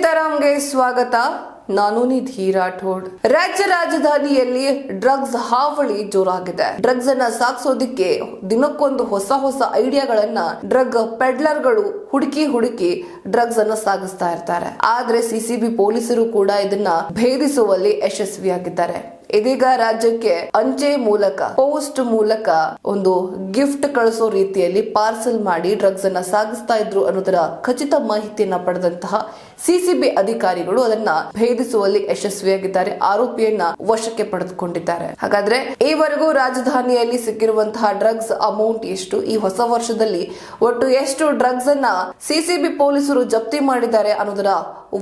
ಸೀತಾರಾಮ್ಗೆ ಸ್ವಾಗತ. ನಾನು ನಿಧಿ ರಾಠೋಡ್. ರಾಜ್ಯ ರಾಜಧಾನಿಯಲ್ಲಿ ಡ್ರಗ್ಸ್ ಹಾವಳಿ ಜೋರಾಗಿದೆ. ಡ್ರಗ್ಸ್ ಅನ್ನ ಸಾಗಿಸೋದಿಕ್ಕೆ ದಿನಕ್ಕೊಂದು ಹೊಸ ಹೊಸ ಐಡಿಯಾಗಳನ್ನ ಡ್ರಗ್ ಪೆಡ್ಲರ್ಗಳು ಹುಡುಕಿ ಹುಡುಕಿ ಡ್ರಗ್ಸ್ ಅನ್ನ ಸಾಗಿಸ್ತಾ ಇರ್ತಾರೆ. ಆದ್ರೆ ಸಿಸಿಬಿ ಪೊಲೀಸರು ಕೂಡ ಇದನ್ನ ಭೇದಿಸುವಲ್ಲಿ ಯಶಸ್ವಿಯಾಗಿದ್ದಾರೆ. ಇದೀಗ ರಾಜ್ಯಕ್ಕೆ ಅಂಚೆ ಮೂಲಕ, ಪೋಸ್ಟ್ ಮೂಲಕ ಒಂದು ಗಿಫ್ಟ್ ಕಳಿಸೋ ರೀತಿಯಲ್ಲಿ ಪಾರ್ಸಲ್ ಮಾಡಿ ಡ್ರಗ್ಸ್ ಅನ್ನ ಸಾಗಿಸ್ತಾ ಇದ್ರು ಅನ್ನೋದರ ಖಚಿತ ಮಾಹಿತಿಯನ್ನ ಪಡೆದಂತಹ ಸಿಸಿಬಿ ಅಧಿಕಾರಿಗಳು ಅದನ್ನ ಭೇದಿಸುವಲ್ಲಿ ಯಶಸ್ವಿಯಾಗಿದ್ದಾರೆ. ಆರೋಪಿಯನ್ನ ವಶಕ್ಕೆ ಪಡೆದುಕೊಂಡಿದ್ದಾರೆ. ಹಾಗಾದ್ರೆ ಈವರೆಗೂ ರಾಜಧಾನಿಯಲ್ಲಿ ಸಿಕ್ಕಿರುವಂತಹ ಡ್ರಗ್ಸ್ ಅಮೌಂಟ್ ಎಷ್ಟು? ಈ ಹೊಸ ವರ್ಷದಲ್ಲಿ ಒಟ್ಟು ಎಷ್ಟು ಡ್ರಗ್ಸ್ ಅನ್ನ ಸಿಸಿಬಿ ಪೊಲೀಸರು ಜಪ್ತಿ ಮಾಡಿದ್ದಾರೆ ಅನ್ನೋದರ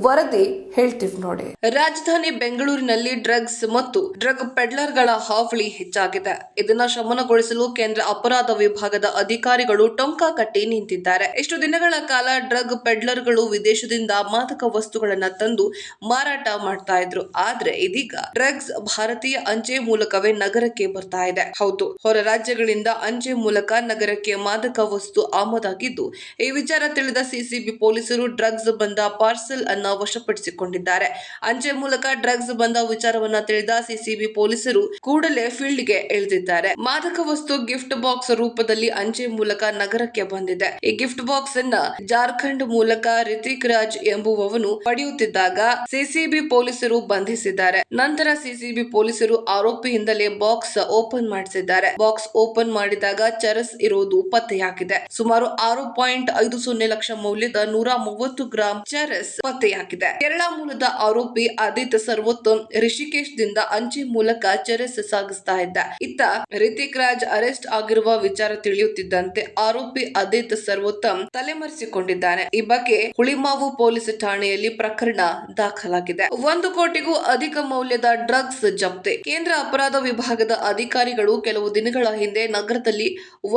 ವರದಿ ಹೇಳ್ತೀವಿ ನೋಡಿ. ರಾಜಧಾನಿ ಬೆಂಗಳೂರಿನಲ್ಲಿ ಡ್ರಗ್ಸ್ ಮತ್ತು ಡ್ರಗ್ ಪೆಡ್ಲರ್ಗಳ ಹಾವಳಿ ಹೆಚ್ಚಾಗಿದೆ. ಇದನ್ನ ಶಮನಗೊಳಿಸಲು ಕೇಂದ್ರ ಅಪರಾಧ ವಿಭಾಗದ ಅಧಿಕಾರಿಗಳು ಟೊಂಕ ಕಟ್ಟಿ ನಿಂತಿದ್ದಾರೆ. ಇಷ್ಟು ದಿನಗಳ ಕಾಲ ಡ್ರಗ್ ಪೆಡ್ಲರ್ಗಳು ವಿದೇಶದಿಂದ ಮಾದಕ ವಸ್ತುಗಳನ್ನ ತಂದು ಮಾರಾಟ ಮಾಡ್ತಾ ಇದ್ರು. ಆದ್ರೆ ಇದೀಗ ಡ್ರಗ್ಸ್ ಭಾರತೀಯ ಅಂಚೆ ಮೂಲಕವೇ ನಗರಕ್ಕೆ ಬರ್ತಾ ಇದೆ. ಹೌದು, ಹೊರ ರಾಜ್ಯಗಳಿಂದ ಅಂಚೆ ಮೂಲಕ ನಗರಕ್ಕೆ ಮಾದಕ ವಸ್ತು ಆಮದಾಗಿದ್ದು, ಈ ವಿಚಾರ ತಿಳಿದ ಸಿಸಿಬಿ ಪೊಲೀಸರು ಡ್ರಗ್ಸ್ ಬಂದ ಪಾರ್ಸೆಲ್ ಅನ್ನ ವಶಪಡಿಸಿಕೊಂಡಿದ್ದಾರೆ. ಅಂಚೆ ಮೂಲಕ ಡ್ರಗ್ಸ್ ಬಂದ ವಿಚಾರವನ್ನ ತಿಳಿದ ಸಿಸಿಬಿ ಪೊಲೀಸರು ಕೂಡಲೇ ಫೀಲ್ಡ್ಗೆ ಇಳಿದಿದ್ದಾರೆ. ಮಾದಕ ವಸ್ತು ಗಿಫ್ಟ್ ಬಾಕ್ಸ್ ರೂಪದಲ್ಲಿ ಅಂಚೆ ಮೂಲಕ ನಗರಕ್ಕೆ ಬಂದಿದೆ. ಈ ಗಿಫ್ಟ್ ಬಾಕ್ಸ್ ಅನ್ನ ಜಾರ್ಖಂಡ್ ಮೂಲಕ ರಿತಿಕ್ ರಾಜ್ ಎಂಬುವವನು ಪಡೆಯುತ್ತಿದ್ದಾಗ ಸಿಸಿಬಿ ಪೊಲೀಸರು ಬಂಧಿಸಿದ್ದಾರೆ. ನಂತರ ಸಿಸಿಬಿ ಪೊಲೀಸರು ಆರೋಪಿಯಿಂದಲೇ ಬಾಕ್ಸ್ ಓಪನ್ ಮಾಡಿಸಿದ್ದಾರೆ. ಬಾಕ್ಸ್ ಓಪನ್ ಮಾಡಿದಾಗ ಚರಸ್ ಇರುವುದು ಪತ್ತೆಯಾಗಿದೆ. ಸುಮಾರು ಆರು ಪಾಯಿಂಟ್ ಐದು ಸೊನ್ನೆ ಲಕ್ಷ ಮೌಲ್ಯದ ನೂರ ಮೂವತ್ತು ಗ್ರಾಂ ಚರಸ್ ಪತ್ತೆಯಾಗಿದೆ. ಕೇರಳ ಮೂಲದ ಆರೋಪಿ ಆದಿತ್ಯ ಸರ್ವೋತ್ತಮ್ ರಿಷಿಕೇಶ್ ದಿಂದ ಅಂಚೆ ಮೂಲಕ ಚರಸ್ ಸಾಗಿಸ್ತಾ ಇದ್ದ. ಇತ್ತ ರಿತಿಕ್ ರಾಜ್ ಅರೆಸ್ಟ್ ಆಗಿರುವ ವಿಚಾರ ತಿಳಿಯುತ್ತಿದ್ದಂತೆ ಆರೋಪಿ ಅದಿತ್ ಸರ್ವೋತ್ತಮ್ ತಲೆಮರೆಸಿಕೊಂಡಿದ್ದಾನೆ. ಈ ಬಗ್ಗೆ ಹುಳಿಮಾವು ಪೊಲೀಸ್ ಠಾಣೆಯಲ್ಲಿ ಪ್ರಕರಣ ದಾಖಲಾಗಿದೆ. ಒಂದು ಕೋಟಿಗೂ ಅಧಿಕ ಮೌಲ್ಯದ ಡ್ರಗ್ಸ್ ಜಪ್ತಿ. ಕೇಂದ್ರ ಅಪರಾಧ ವಿಭಾಗದ ಅಧಿಕಾರಿಗಳು ಕೆಲವು ದಿನಗಳ ಹಿಂದೆ ನಗರದಲ್ಲಿ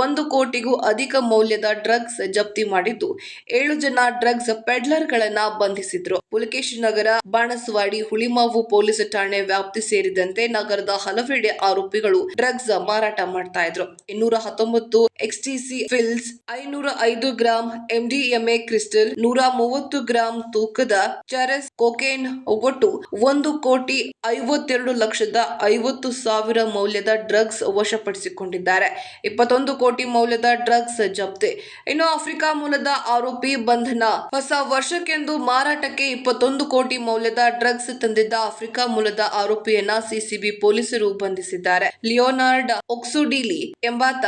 ಒಂದು ಕೋಟಿಗೂ ಅಧಿಕ ಮೌಲ್ಯದ ಡ್ರಗ್ಸ್ ಜಪ್ತಿ ಮಾಡಿದ್ದು, ಏಳು ಜನ ಡ್ರಗ್ಸ್ ಪೆಡ್ಲರ್ ಗಳನ್ನ ಬಂಧಿಸಿದ್ರು. ಪುಲಕೇಶಿ ನಗರ, ಬಾಣಸವಾಡಿ, ಹುಳಿಮಾವು ಪೊಲೀಸ್ ಠಾಣೆ ವ್ಯಾಪ್ತಿ ಸೇರಿದಂತೆ ನಗರದ ಹಲವೆಡೆ ಆರೋಪಿಗಳು ಡ್ರಗ್ಸ್ ಮಾರಾಟ ಮಾಡ್ತಾ ಇದ್ರು. ಇನ್ನೂರ ಹತ್ತೊಂಬತ್ತು ಎಕ್ಸ್ಟಿಸಿ ಫಿಲ್ಸ್, ಐನೂರ ಐದು ಗ್ರಾಂ ಎಂಡಿಎಂಎ ಕ್ರಿಸ್ಟಲ್, ನೂರ ಮೂವತ್ತು ಗ್ರಾಂ ತೂಕದ ಚರಸ್ ಕೊಕೇನ್ ಒಟ್ಟು ಒಂದು ಕೋಟಿ ಐವತ್ತೆರಡು ಲಕ್ಷದ ಐವತ್ತು ಸಾವಿರ ಮೌಲ್ಯದ ಡ್ರಗ್ಸ್ ವಶಪಡಿಸಿಕೊಂಡಿದ್ದಾರೆ. ಇಪ್ಪತ್ತೊಂದು ಕೋಟಿ ಮೌಲ್ಯದ ಡ್ರಗ್ಸ್ ಜಪ್ತಿ. ಇನ್ನು ಆಫ್ರಿಕಾ ಮೂಲದ ಆರೋಪಿ ಬಂಧನ. ಹೊಸ ವರ್ಷಕ್ಕೆಂದು ಮಾರಾಟಕ್ಕೆ ಇಪ್ಪತ್ತೊಂದು ಕೋಟಿ ಮೌಲ್ಯದ ಡ್ರಗ್ಸ್ ತಂದಿದ್ದ ಆಫ್ರಿಕಾ ಮೂಲದ ಆರೋಪಿಯನ್ನ ಸಿಸಿಬಿ ಪೊಲೀಸರು ಬಂಧಿಸಿದ್ದಾರೆ. ಲಿಯೋನಾರ್ಡ್ ಒಕ್ಸುಡಿಲಿ ಎಂಬಾತ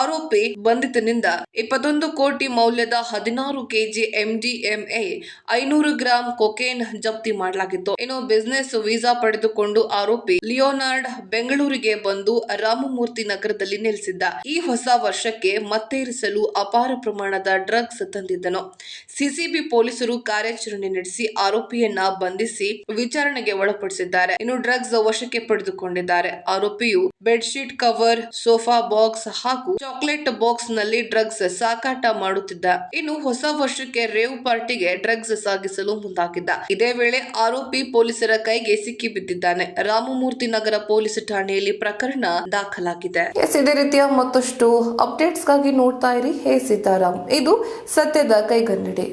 ಆರೋಪಿ ಬಂಧಿತನಿಂದ ಇಪ್ಪತ್ತೊಂದು ಕೋಟಿ ಮೌಲ್ಯದ ಹದಿನಾರು ಕೆಜಿ ಎಂಡಿಎಂಎ ಐನೂರು ಗ್ರಾಂ ಕೊಕೇನ್ ಜಪ್ತಿ ಮಾಡಲಾಗಿತ್ತು. ಇನ್ನು ಬಿಸಿನೆಸ್ ವೀಸಾ ಪಡೆದುಕೊಂಡು ಆರೋಪಿ ಲಿಯೋನಾರ್ಡ್ ಬೆಂಗಳೂರಿಗೆ ಬಂದು ರಾಮಮೂರ್ತಿ ನಗರದಲ್ಲಿ ನೆಲೆಸಿದ್ದ. ಈ ಹೊಸ ವರ್ಷಕ್ಕೆ ಮತ್ತೇರಿಸಲು ಅಪಾರ ಪ್ರಮಾಣದ ಡ್ರಗ್ಸ್ ತಂದಿದ್ದನು. ಸಿಸಿಬಿ ಪೊಲೀಸರು ಕಾರ್ಯಾಚರಣೆ ನಡೆಸಿ ಆರೋಪಿಯನ್ನ ಬಂಧಿಸಿ ವಿಚಾರಣೆಗೆ ಒಳಪಡಿಸಿದ್ದಾರೆ. ಇನ್ನು ಡ್ರಗ್ಸ್ ವಶಕ್ಕೆ ಪಡೆದುಕೊಂಡಿದ್ದಾರೆ. ಆರೋಪಿಯು ಬೆಡ್ಶೀಟ್, ಕವರ್, ಸೋಫಾ ಬಾಕ್ಸ್ ಹಾಗೂ ಚಾಕ್ಲೇಟ್ ಬಾಕ್ಸ್ನಲ್ಲಿ ಡ್ರಗ್ಸ್ ಸಾಕಾಟ ಮಾಡುತ್ತಿದ್ದ. ಇನ್ನು ಹೊಸ ವರ್ಷಕ್ಕೆ ರೇವ್ ಪಾರ್ಟಿಗೆ ಡ್ರಗ್ಸ್ ಸಾಗಿಸಲು ಮುಂದಾಗಿದ್ದ. ಇದೇ ವೇಳೆ ಆರೋಪಿ ಪೊಲೀಸರ ಕೈಗೆ ಸಿಕ್ಕಿ ಬಿದ್ದಿದ್ದಾನೆ ರಾಮಮೂರ್ತಿ ನಗರ ಪೊಲೀಸ್ ಠಾಣೆಯಲ್ಲಿ ಪ್ರಕರಣ ದಾಖಲಾಗಿದೆ. ಎಸ್, ಇದೇ ರೀತಿಯ ಮತ್ತಷ್ಟು ಅಪ್ಡೇಟ್ಸ್ಗಾಗಿ ನೋಡ್ತಾ ಇರಿ. ಹೇ ಸೀತಾರಾಮ್ ಇದು ಸತ್ಯದ ಕೈಗನ್ನಡಿ.